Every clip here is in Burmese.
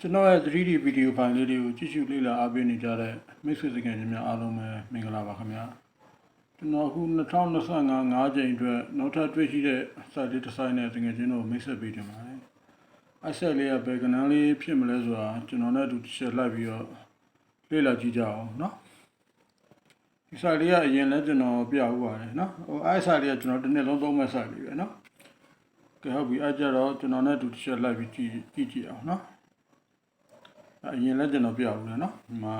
ကျွန်တော်ရဲ့ 3D ဗီဒီယိုဖိုင်လေးတွေကိုကြည့်ရှုလေ့လာအားပေးနေကြတဲ့မိတ်ဆွေစကန်ကြီးများအားလုံးပဲမင်္ဂလာပါခင်ဗျာကျွန်တော်အခု2025 5ကြိမ်အတွက်နောက်ထပ်တွေ့ရှိတဲ့ site လေးတစ် site နဲ့တကယ်ချင်းတို့မိတ်ဆက်ပေးတင်ပါတယ်အဆက်လေးကဘယ်ကဏ္ဍလေးဖြစ်မလဲဆိုတာကျွန်တော်နဲ့အတူတစ်ချက်လိုက်ပြီးတော့လေ့လာကြည့်ကြအောင်เนาะဒီ site လေးကအရင်လဲကျွန်တော်ပြဥပါတယ်เนาะဟိုအဲ site လေးကကျွန်တော်တစ်နှစ်လုံးသုံးမဲ့ site လေးပဲเนาะကဲဟုတ်ပြီအဲကြတော့ကျွန်တော်နဲ့အတူတစ်ချက်လိုက်ပြီးကြည့်ကြည့်ကြည့်အောင်เนาะ အရင်လည်းကျွန်တော်ပြဘူးလေနော်ဒီမှာ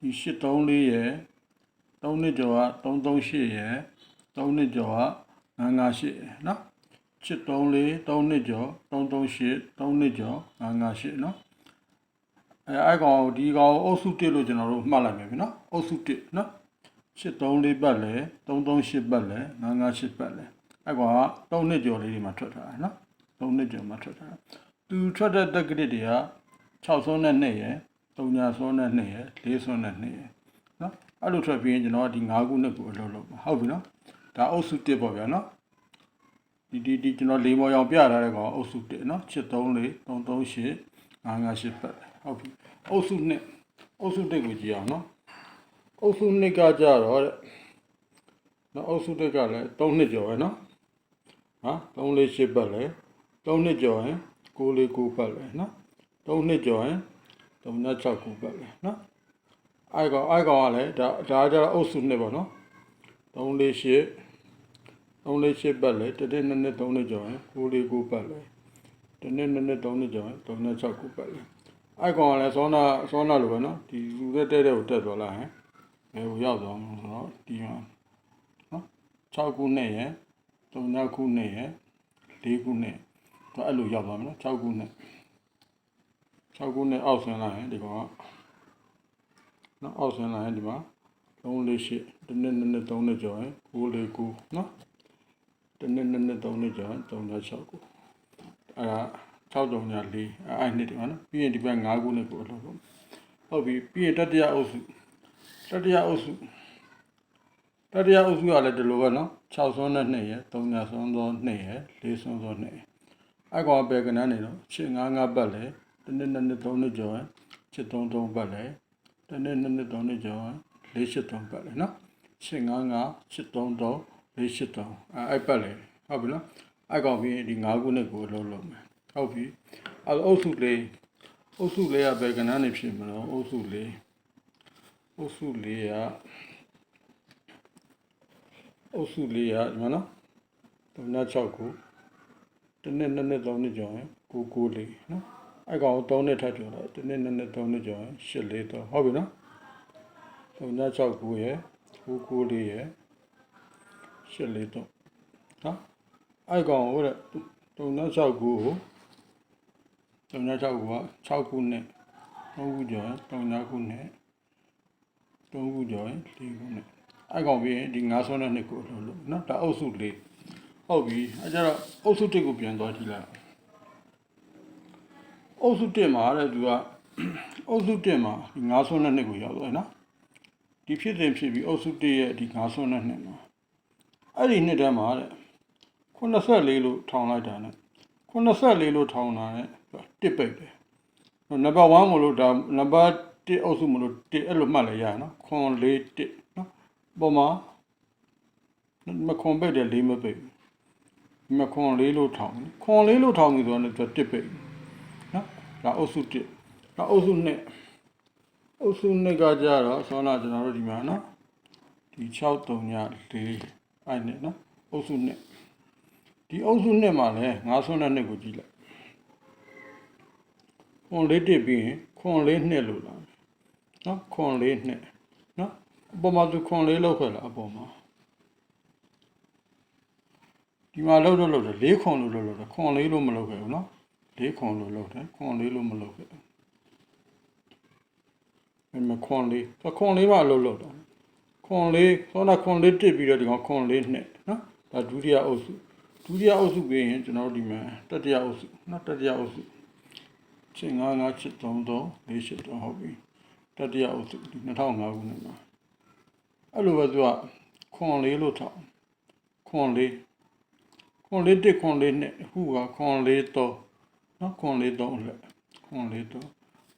ဒီ834ရယ်3နှစ်ကျော်က338ရယ်3နှစ်ကျော်က998ရယ်နော်834 3နှစ်ကျော်338 3နှစ်ကျော်998နော်အဲအဲကောင်ဒီကောင်အုပ်စု1လို့ကျွန်တော်တို့မှတ်လိုက်မယ်ပြီနော်အုပ်စု1နော်834ပတ်လဲ338ပတ်လဲ998ပတ်လဲအဲကောင်က3နှစ်ကျော်လေးဒီမှာထွက်ထားတယ်နော်3နှစ်ကျော်မှာထွက်ထားတာသူထွက်တဲ့တက်ကရစ်တွေက 6ဆုံးနဲ့2ရယ်3ညာဆုံးနဲ့2ရယ်4ဆုံးနဲ့2ရယ်နော်အဲ့လိုထွက်ပြီးရင်ကျွန်တော်ကဒီ5ခုနှစ်ကိုအလုပ်လုပ်မှာဟုတ်ပြီနော်ဒါအုပ်စု1ပေါ့ဗျာနော်ဒီဒီဒီကျွန်တော်လေးမောင်ရောင်ပြထားတဲ့ကောင်အုပ်စု1နော်734 338 998ပတ်ဟုတ်ပြီအုပ်စု2အုပ်စု1ကိုကြည့်အောင်နော်အုပ်စု2ကကြတော့တဲ့နော်အုပ်စု1ကလည်း3နှစ်ကျော်ပဲနော်ဟာ348ပတ်လဲ3နှစ်ကျော်ရင်649ပတ်လဲနော် 3နှစ်ကျော်ရင်3.6ခုပတ်လဲနော်အိုက်ကောင်အိုက်ကောင်ကလည်းဒါဒါကြတော့အုပ်စုနှစ်ပေါ့နော်348 348ပတ်လဲတစ်တစ်နှစ်နှစ်3နှစ်ကျော်ရင်649ပတ်လဲတစ်နှစ်နှစ်နှစ်3နှစ်ကျော်ရင်3.6ခုပတ်လဲအိုက်ကောင်ကလည်းစောနာစောနာလိုပဲနော်ဒီလူတဲ့တဲ့တဲ့ကိုတက်သွားလာဟင်ဘယ်ကိုရောက်သွားမလို့ဆိုတော့ဒီမှာနော်6ခုနှစ်ရယ်3ခုနှစ်ရယ်4ခုနှစ်တော့အဲ့လိုရောက်သွားမယ်နော်6ခုနှစ် 6ခုနှစ်အောက်ဆင်းလာရင်ဒီကောင်ကနော်အောက်ဆင်းလာရင်ဒီမှာ348တစ်နှစ်နှစ်နှစ်3နှစ်ကျော်ရင်949နော်တစ်နှစ်နှစ်နှစ်3နှစ်ကျော်ရင်369အဲ့ဒါ6တုံညာ4အဲ့နှစ်ဒီမှာနော်ပြီးရင်ဒီဘက်5ခုနှစ်ကိုအလုပ်လုပ်ဟုတ်ပြီပြီးရင်တတိယအုပ်စုတတိယအုပ်စုတတိယအုပ်စုကလည်းဒီလိုပဲနော်6ဆွန်းနဲ့2ရယ်3ညာဆွန်းသော2ရယ်4ဆွန်းသော2ရယ်အဲ့ကောင်ပဲကနန်းနေတော့8 5 5ပတ်လဲ တစ်နှစ်နှစ်နှစ်3နှစ်ကျော်ရင်7 3 3ပတ်လဲတစ်နှစ်နှစ်နှစ်3နှစ်ကျော်ရင်4 8 3ပတ်လဲနော်8 5 5 8 3 3 4 8 3အဲ့အဲ့ပတ်လဲဟုတ်ပြီနော်အဲ့ကောင်ပြီးဒီ5ခုနှစ်ကိုအလုံးလုံးမယ်ဟုတ်ပြီအဲ့အုပ်စုလေးအုပ်စုလေးကပဲကနန်းနေဖြစ်မလို့အုပ်စုလေးအုပ်စုလေးကအုပ်စုလေးကဒီမှာနော်3.6ခုတစ်နှစ်နှစ်နှစ်3နှစ်ကျော်ရင်9 9လေးနော် အဲ့ကောင်3နှစ်ထပ်ကျော်လိုက်တစ်နှစ်နှစ်နှစ်3နှစ်ကျော်ရင်8လေးတော့ဟုတ်ပြီနော်3.6ခုရယ်9 9လေးရယ်8လေးတော့နော်အဲ့ကောင်ဟိုတဲ့3.6ခုကို3.6ခုက6ခုနဲ့3ခုကျော်ရင်3.9ခုနဲ့3ခုကျော်ရင်4ခုနဲ့အဲ့ကောင်ပြီးရင်ဒီ9ဆွမ်းတဲ့နှစ်ကိုလို့လို့နော်ဒါအုပ်စုလေးဟုတ်ပြီအဲကြတော့အုပ်စုတစ်ကိုပြန်သွားကြည့်လိုက် အုပ်စုတစ်မှာတဲ့သူကအုပ်စုတစ်မှာဒီ9ဆွမ်းတဲ့နှစ်ကိုရောက်သွားတယ်နော်ဒီဖြစ်စဉ်ဖြစ်ပြီးအုပ်စုတစ်ရဲ့ဒီ9ဆွမ်းတဲ့နှစ်မှာအဲ့ဒီနှစ်ထဲမှာတဲ့84လို့ထောင်လိုက်တာနဲ့84လို့ထောင်တာနဲ့တစ်ပိတ်တယ်နံပါတ်1မလို့ဒါနံပါတ်1အုပ်စုမလို့1အဲ့လိုမှတ်လိုက်ရနော်ခွန်4 1နော်ပုံမှာမခွန်ပိတ်တယ်၄မပိတ်မခွန်4လို့ထောင်ခွန်4လို့ထောင်ပြီဆိုတော့သူတစ်ပိတ်နော် ဒါအုပ်စု1ဒါအုပ်စု2အုပ်စု2ကကြတော့ဆောနာကျွန်တော်တို့ဒီမှာနော်ဒီ6 3ည4အဲ့နဲ့နော်အုပ်စု2ဒီအုပ်စု2မှာလည်း9ဆွန်းတဲ့2ကိုကြည့်လိုက်ခွန်လေးတစ်ပြီးရင်ခွန်လေးနှစ်လို့လာနော်ခွန်လေးနှစ်နော်အပေါ်မှာသူခွန်လေးလောက်ခဲ့လားအပေါ်မှာဒီမှာလောက်တော့လောက်တယ်လေးခွန်လို့လောက်လောက်တယ်ခွန်လေးလို့မလောက်ခဲ့ဘူးနော် လေးခွန်လို့လောက်တယ်ခွန်လေးလို့မလောက်ခဲ့ဘူးအဲ့မှာခွန်လေးခွန်လေးမှလောက်လောက်တော့ခွန်လေးသောနာခွန်လေးတစ်ပြီးတော့ဒီကောင်ခွန်လေးနှစ်နော်ဒါဒုတိယအုပ်စုဒုတိယအုပ်စုပြီးရင်ကျွန်တော်တို့ဒီမှာတတိယအုပ်စုနော်တတိယအုပ်စုချင်း9 9 7 3 3 4 8 3ဟုတ်ပြီတတိယအုပ်စုဒီ2005ခုနှစ်မှာအဲ့လိုပဲသူကခွန်လေးလို့ထောက်ခွန်လေးခွန်လေးတစ်ခွန်လေးနှစ်အခုကခွန်လေးတော့ နော်ခွန်လေးတော့လက်ခွန်လေးတော့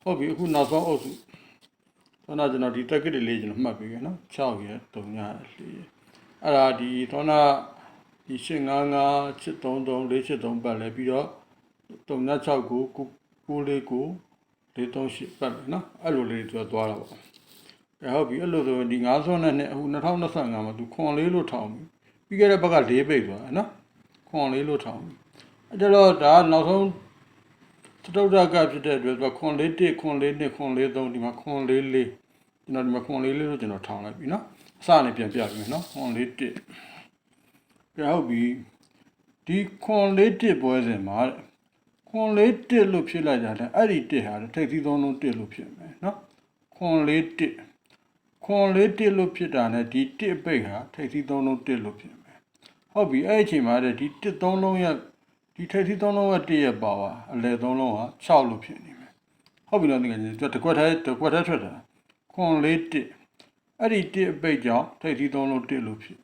ဟုတ်ပြီအခုနောက်ဆုံးအုပ်စုသောနာကျွန်တော်ဒီတက်ကစ်လေးကျွန်တော်မှတ်ပြီးခဲ့နော်6ရယ်3ရယ်4ရယ်အဲ့ဒါဒီသောနာဒီ855 833 483ပတ်လဲပြီးတော့369ကိုကိုလေးကို438ပတ်လဲနော်အဲ့လိုလေးသူကသွားတာပေါ့အဲဟုတ်ပြီအဲ့လိုဆိုရင်ဒီ9ဆွန်းနဲ့အခု2025မှာသူခွန်လေးလို့ထောင်ပြီပြီးခဲ့တဲ့ဘက်က၄ပိတ်သွားတယ်နော်ခွန်လေးလို့ထောင်ပြီအဲ့တော့ဒါနောက်ဆုံး သတုဒ္ဒကဖြစ်တဲ့အတွက်သူကခွန်လေး1ခွန်လေး2ခွန်လေး3ဒီမှာခွန်လေး4ကျွန်တော်ဒီမှာခွန်လေး4လို့ကျွန်တော်ထောင်လိုက်ပြီနော်အစနဲ့ပြန်ပြပြီနော်ခွန်လေး1ပြဟုတ်ပြီဒီခွန်လေး1ပွဲစဉ်မှာတဲ့ခွန်လေး1လို့ဖြစ်လိုက်တာလေအဲ့ဒီ1ဟာထိပ်သီးသုံးလုံး1လို့ဖြစ်မယ်နော်ခွန်လေး1ခွန်လေး1လို့ဖြစ်တာ ਨੇ ဒီ1ပိတ်ဟာထိပ်သီးသုံးလုံး1လို့ဖြစ်မယ်ဟုတ်ပြီအဲ့ဒီအချိန်မှာတဲ့ဒီ1သုံးလုံးရဲ့ ဒီထိပ်သီးသုံးလုံးကတည့်ရပါပါအလဲသုံးလုံးက6လို့ဖြစ်နေမယ်ဟုတ်ပြီလားတကယ်ကြီးသူတကွက်ထဲတကွက်ထဲထွက်တာခွန်လေးတစ်အဲ့ဒီတစ်အပိတ်ကြောင့်ထိပ်သီးသုံးလုံးတစ်လို့ဖြစ်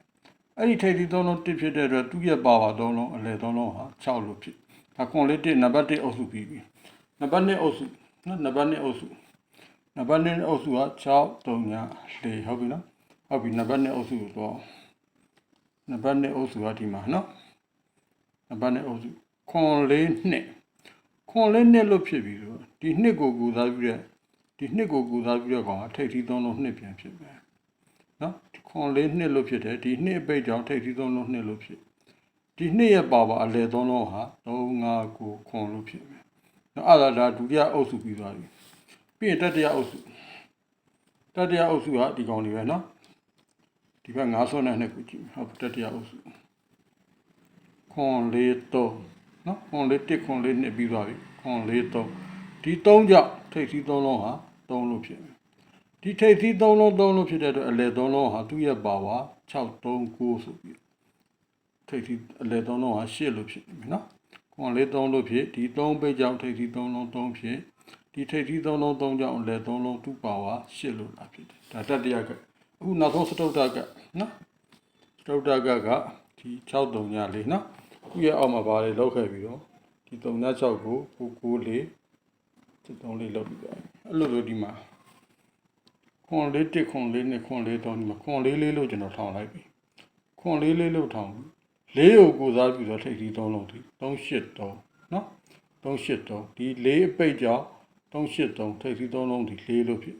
အဲ့ဒီထိပ်သီးသုံးလုံးတစ်ဖြစ်တဲ့အတွက်သူ့ရဲ့ပါပါသုံးလုံးအလဲသုံးလုံးဟာ6လို့ဖြစ်ဒါခွန်လေးတစ်နံပါတ်1အုပ်စုပြီးပြီနံပါတ်2အုပ်စုနော်နံပါတ်2အုပ်စုနံပါတ်2အုပ်စုက6 3ည4ဟုတ်ပြီနော်ဟုတ်ပြီနံပါတ်2အုပ်စုကိုတော့နံပါတ်2အုပ်စုကဒီမှာနော် နံပါတ်2အုပ်စုခွန်လေးနှစ်ခွန်လေးနှစ်လို့ဖြစ်ပြီးတော့ဒီနှစ်ကိုကူစားပြီးတဲ့ဒီနှစ်ကိုကူစားပြီးတော့ကောင်ကထိပ်သီးသုံးလုံးနှစ်ပြန်ဖြစ်မယ်နော်ခွန်လေးနှစ်လို့ဖြစ်တယ်ဒီနှစ်အပိတ်ကြောင့်ထိပ်သီးသုံးလုံးနှစ်လို့ဖြစ်ဒီနှစ်ရဲ့ပါပါအလဲသုံးလုံးဟာ3 5 9ခွန်လို့ဖြစ်မယ်နော်အဲ့ဒါဒါဒုတိယအုပ်စုပြီးသွားပြီပြီးရင်တတိယအုပ်စုတတိယအုပ်စုကဒီကောင်လေးပဲနော်ဒီဘက်9ဆွနဲ့နှစ်ကိုကြည့်မယ်ဟုတ်တတိယအုပ်စု ခွန်လေးသုံးနော်ခွန်လေးတစ်ခွန်လေးနှစ်ပြီးသွားပြီခွန်လေးသုံးဒီသုံးကြောင့်ထိပ်သီးသုံးလုံးဟာသုံးလို့ဖြစ်မယ်ဒီထိပ်သီးသုံးလုံးသုံးလို့ဖြစ်တဲ့အတွက်အလယ်သုံးလုံးဟာသူ့ရဲ့ပါဝါ639ဆိုပြီးထိပ်သီးအလယ်သုံးလုံးဟာ8လို့ဖြစ်နေမယ်နော်ခွန်လေးသုံးလို့ဖြစ်ဒီသုံးပိတ်ကြောင့်ထိပ်သီးသုံးလုံးသုံးဖြစ်ဒီထိပ်သီးသုံးလုံးသုံးကြောင့်အလယ်သုံးလုံးသူ့ပါဝါ8လို့လာဖြစ်တယ်ဒါတတရကအခုနောက်ဆုံးစတုတ္တကနော်စတုတ္တကကဒီ63ညလေးနော် ခုရဲ့အောက်မှာဘာတွေလောက်ခဲ့ပြီးတော့ဒီ36ကို994ဒီ3လေးလောက်ပြီးသွားပြီအဲ့လိုလိုဒီမှာခွန်လေးတစ်ခွန်လေးနှစ်ခွန်လေးသုံးဒီမှာခွန်လေးလေးလို့ကျွန်တော်ထောင်လိုက်ပြီခွန်လေးလေးလို့ထောင်ပြီလေးကိုကိုစားပြီးတော့ထိပ်ဒီ3လုံးဒီ383နော်383ဒီလေးအပိတ်ကြောင့်383ထိပ်ဒီ3လုံးဒီလေးလို့ဖြစ်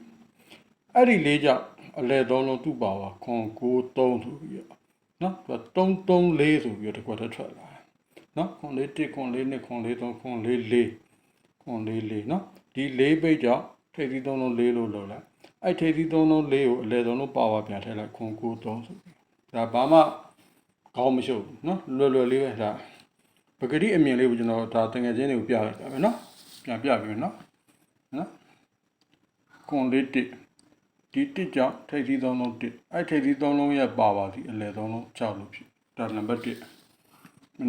အဲ့ဒီလေးကြောင့်အလဲ3လုံးသူ့ပါဝါခွန်93ဆိုပြီးတော့နော်သူက334ဆိုပြီးတော့တစ်ခွက်တစ်ထွက်လာ နော်ခွန်လေး1ခွန်လေး2ခွန်လေး3ခွန်လေး4ခွန်လေး4နော်ဒီ4ပိတ်ကြောင့်ထိပ်သီး3လုံး4လို့လောက်လာအဲ့ထိပ်သီး3လုံး4ကိုအလဲဆုံးလို့ပါဝါပြန်ထည့်လိုက်ခွန်93ဆိုပြီးဒါဘာမှခေါင်းမရှုပ်ဘူးနော်လွယ်လွယ်လေးပဲဒါပဂတိအမြင်လေးကိုကျွန်တော်ဒါတငယ်ချင်းတွေကိုပြလိုက်တာပဲနော်ပြန်ပြပြီနော်နော်ခွန်လေး1ဒီတစ်ကြောင့်ထိပ်သီး3လုံး1အဲ့ထိပ်သီး3လုံးရဲ့ပါဝါဒီအလဲဆုံးလို့6လို့ဖြစ်ဒါနံပါတ်1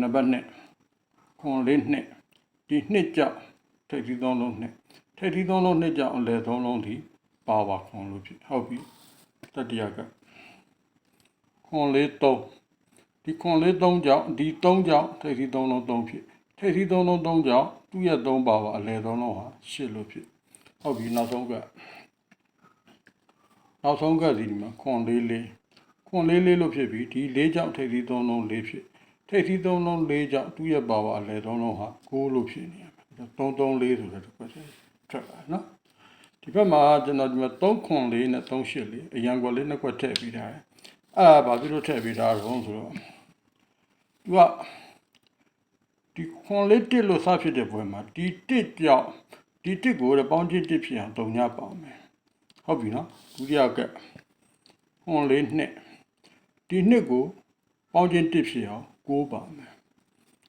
နံပါတ်2ခွန်လေးနှစ်ဒီနှစ်ကြောင့်ထိပ်သီးသုံးလုံးနှစ်ထိပ်သီးသုံးလုံးနှစ်ကြောင့်အလယ်သုံးလုံးဒီပါပါခွန်လို့ဖြစ်ဟုတ်ပြီတတိယကခွန်လေးသုံးဒီခွန်လေးသုံးကြောင့်ဒီသုံးကြောင့်ထိပ်သီးသုံးလုံးသုံးဖြစ်ထိပ်သီးသုံးလုံးသုံးကြောင့်သူ့ရဲ့သုံးပါပါအလယ်သုံးလုံးဟာရှစ်လို့ဖြစ်ဟုတ်ပြီနောက်ဆုံးကနောက်ဆုံးကဒီမှာခွန်လေးလေးခွန်လေးလေးလို့ဖြစ်ပြီးဒီလေးကြောင့်ထိပ်သီးသုံးလုံးလေးဖြစ် ထိပ်သီးသုံးလုံး၄ကြောင့်သူ့ရဲ့ပါဝါအလဲသုံးလုံးဟာ6လို့ဖြစ်နေရမယ်334ဆိုတဲ့တစ်ခွက်ထွက်လာနော်ဒီဘက်မှာကျွန်တော်ဒီမှာ3ခွန်၄နဲ့38လေးအရန်ကွက်လေးနှစ်ခွက်ထည့်ပြီးထားတယ်အဲ့ဒါဘာဖြစ်လို့ထည့်ပြီးထားတော့ဆိုတော့သူကဒီခွန်လေးတစ်လို့စဖြစ်တဲ့ဘွယ်မှာဒီတစ်ကြောင့်ဒီတစ်ကိုလည်းပေါင်းချင်းတစ်ဖြစ်အောင်တုံညပါအောင်မယ်ဟုတ်ပြီနော်ဒုတိယကခွန်လေးနှစ်ဒီနှစ်ကိုပေါင်းချင်းတစ်ဖြစ်အောင် 6ပါမယ်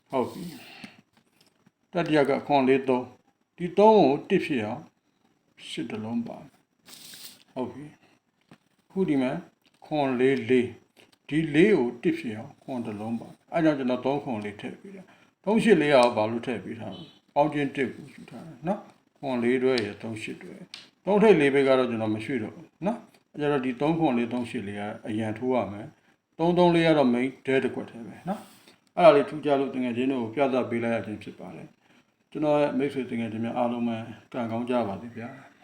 ဟုတ်ပြီတတိယကခွန်လေး3ဒီ3ကိုတစ်ဖြစ်အောင်8တလုံးပါဟုတ်ပြီခုဒီမှာခွန်လေး4ဒီ4ကိုတစ်ဖြစ်အောင်ခွန်တလုံးပါအဲကြောင့်ကျွန်တော်3ခွန်လေးထည့်ပြီးတယ်3 8လေးအောင်ဘာလို့ထည့်ပြီးထားလဲပေါင်းချင်းတစ်ကိုယူထားတယ်နော်ခွန်လေးတွဲရ3 8တွဲ3ထိပ်လေးပဲကတော့ကျွန်တော်မရွှေ့တော့ဘူးနော်အဲကြတော့ဒီ3ခွန်လေး3 8လေးကအရန်ထိုးရမယ် 3 3လေးကတော့ main ဒဲတစ်ခွက်ထဲပဲနော်အဲ့ဒါလေးထူးခြားလို့တကယ်ချင်းတို့ပြသပေးလိုက်ရခြင်းဖြစ်ပါတယ်ကျွန်တော်ရဲ့မိတ်ဆွေတကယ်ချင်းများအားလုံးပဲကံကောင်းကြပါစေဗျာ။